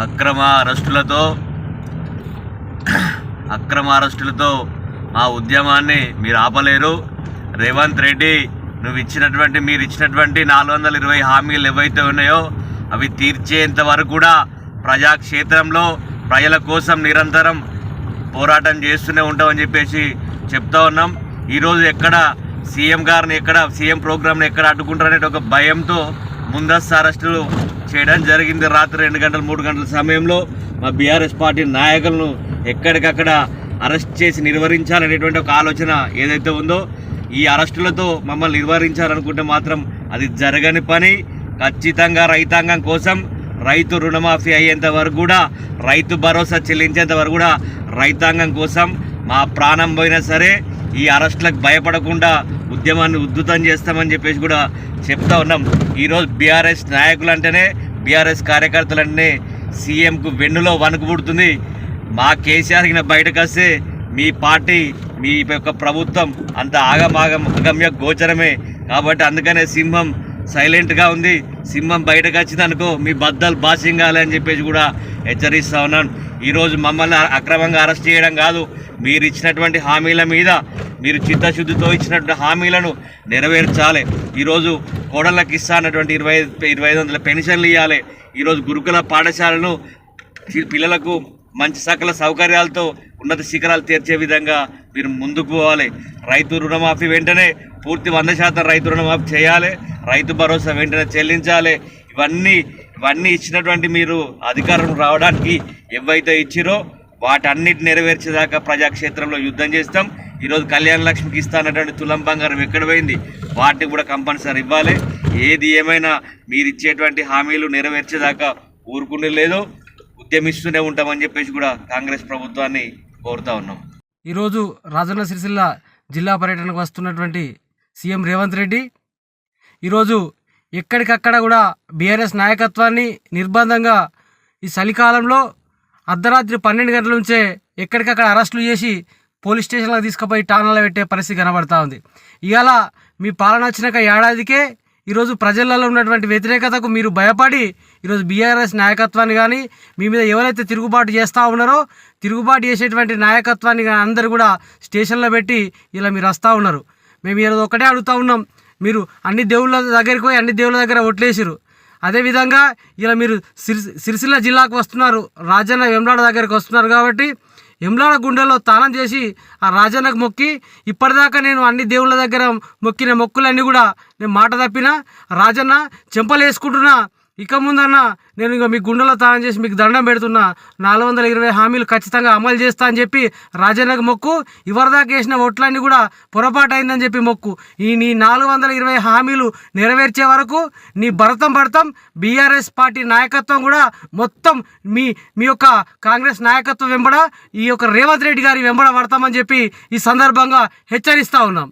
అక్రమ అరెస్టులతో అక్రమ అరెస్టులతో మా ఉద్యమాన్ని మీరు ఆపలేరు. రేవంత్ రెడ్డి నువ్వు ఇచ్చినటువంటి మీరు ఇచ్చినటువంటి నాలుగు వందల ఇరవై హామీలు ఏవైతే ఉన్నాయో అవి తీర్చేంత వరకు కూడా ప్రజాక్షేత్రంలో ప్రజల కోసం నిరంతరం పోరాటం చేస్తూనే ఉంటామని చెప్పేసి చెప్తా ఉన్నాం. ఈరోజు ఎక్కడ సీఎం గారిని ఎక్కడ సీఎం ప్రోగ్రామ్ని ఎక్కడ అడ్డుకుంటారనే ఒక భయంతో ముందస్తు అరెస్టులు చేయడం జరిగింది. రాత్రి రెండు గంటల మూడు గంటల సమయంలో మా బీఆర్ఎస్ పార్టీ నాయకులను ఎక్కడికక్కడ అరెస్ట్ చేసి నిర్వహించాలనేటువంటి ఒక ఆలోచన ఏదైతే ఉందో ఈ అరెస్టులతో మమ్మల్ని నిర్వహించాలనుకుంటే మాత్రం అది జరగని పని. ఖచ్చితంగా రైతాంగం కోసం రైతు రుణమాఫీ అయ్యేంత వరకు కూడా రైతు భరోసా చెల్లించేంత వరకు కూడా రైతాంగం కోసం మా ప్రాణం పోయినా సరే ఈ అరెస్టులకు భయపడకుండా ఉద్యమాన్ని ఉద్ధృతం చేస్తామని చెప్పేసి కూడా చెప్తా ఉన్నాం. ఈరోజు బీఆర్ఎస్ నాయకులు అంటేనే బీఆర్ఎస్ కార్యకర్తలన్నీ సీఎంకు వెన్నులో వణుకు పుడుతుంది. మా కేసీఆర్ బయటకు వస్తే మీ పార్టీ మీ యొక్క ప్రభుత్వం అంత ఆగమాగం అగమ్య గోచరమే. కాబట్టి అందుకనే సింహం సైలెంట్గా ఉంది. సింహం బయటకు వచ్చిందనుకో మీ బద్దలు బాసింగాలి అని చెప్పేసి కూడా హెచ్చరిస్తా ఉన్నాను. ఈరోజు మమ్మల్ని అక్రమంగా అరెస్ట్ చేయడం కాదు. మీరు ఇచ్చినటువంటి హామీల మీద మీరు చిత్తశుద్ధితో ఇచ్చినటువంటి హామీలను నెరవేర్చాలి. ఈరోజు కోడళ్ళకి ఇస్తా అన్నటువంటి ఇరవై ఇరవై ఐదు వందల పెన్షన్లు ఇవ్వాలి ఈరోజు గురుకుల పాఠశాలను పిల్లలకు మంచి సకల సౌకర్యాలతో ఉన్నత శిఖరాలు తీర్చే విధంగా మీరు ముందుకు పోవాలి. రైతు రుణమాఫీ వెంటనే పూర్తి వంద శాతం రైతు రుణమాఫీ చేయాలి. రైతు భరోసా వెంటనే చెల్లించాలి. ఇవన్నీ ఇవన్నీ ఇచ్చినటువంటి మీరు అధికారం రావడానికి ఏవైతే ఇచ్చిరో వాటన్నిటి నెరవేర్చేదాకా ప్రజాక్షేత్రంలో యుద్ధం చేస్తాం. ఈరోజు కళ్యాణ లక్ష్మికి ఇస్తా అన్నటువంటి తులం బంగారం ఎక్కడ పోయింది? వాటిని కూడా కంపల్సరీ ఇవ్వాలి. ఏది ఏమైనా మీరు ఇచ్చేటువంటి హామీలు నెరవేర్చేదాకా ఊరుకునే లేదు. ఉద్యమిస్తూనే ఉంటామని చెప్పేసి కూడా కాంగ్రెస్ ప్రభుత్వాన్ని కోరుతా ఉన్నాం. ఈరోజు రాజన్న సిరిసిల్ల జిల్లా పర్యటనకు వస్తున్నటువంటి సీఎం రేవంత్ రెడ్డి ఈరోజు ఎక్కడికక్కడ కూడా బీఆర్ఎస్ నాయకత్వాన్ని నిర్బంధంగా ఈ చలికాలంలో అర్ధరాత్రి పన్నెండు గంటల నుంచే ఎక్కడికక్కడ అరెస్టులు చేసి పోలీస్ స్టేషన్లకు తీసుకుపోయి టానాలో పెట్టే పరిస్థితి కనబడతా ఉంది. ఇవాళ మీ పాలన వచ్చినాక ఏడాదికే ఈరోజు ప్రజలలో ఉన్నటువంటి వ్యతిరేకతకు మీరు భయపడి ఈరోజు బీఆర్ఎస్ నాయకత్వాన్ని కానీ మీ మీద ఎవరైతే తిరుగుబాటు చేస్తూ ఉన్నారో తిరుగుబాటు చేసేటువంటి నాయకత్వాన్ని కానీ అందరూ కూడా స్టేషన్లో పెట్టి ఇలా మీరు వస్తూ ఉన్నారు. మేము ఈరోజు ఒకటే అడుగుతా ఉన్నాం మీరు అన్ని దేవుళ్ళ దగ్గరికి పోయి అన్ని దేవుళ్ళ దగ్గర ఒట్లేసిరు అదేవిధంగా ఇలా మీరు సిరి సిరిసిల్ల జిల్లాకు వస్తున్నారు రాజన్న వెమ్లాడ దగ్గరికి వస్తున్నారు కాబట్టి ఎమ్లాడ గుండెలో తానం చేసి ఆ రాజన్నకు మొక్కి ఇప్పటిదాకా నేను అన్ని దేవుళ్ళ దగ్గర మొక్కిన మొక్కులన్నీ కూడా నేను మాట తప్పిన రాజన్న చెంపలు వేసుకుంటున్నా ఇక ముందన్న నేను ఇక మీ గుండెలో తానం చేసి మీకు దండం పెడుతున్నా. నాలుగు వందల ఇరవై హామీలు ఖచ్చితంగా అమలు చేస్తా అని చెప్పి రాజన్నకు మొక్కు. ఇవరిదాకా వేసిన ఓట్లన్నీ కూడా పొరపాటు అయిందని చెప్పి మొక్కు. ఈ నీ నాలుగు వందల ఇరవై హామీలు నెరవేర్చే వరకు నీ భరతం భరతం బీఆర్ఎస్ పార్టీ నాయకత్వం కూడా మొత్తం మీ మీ యొక్క కాంగ్రెస్ నాయకత్వం వెంబడ ఈ యొక్క రేవంత్ రెడ్డి గారి వెంబడ పడతామని చెప్పి ఈ సందర్భంగా హెచ్చరిస్తూ ఉన్నాం.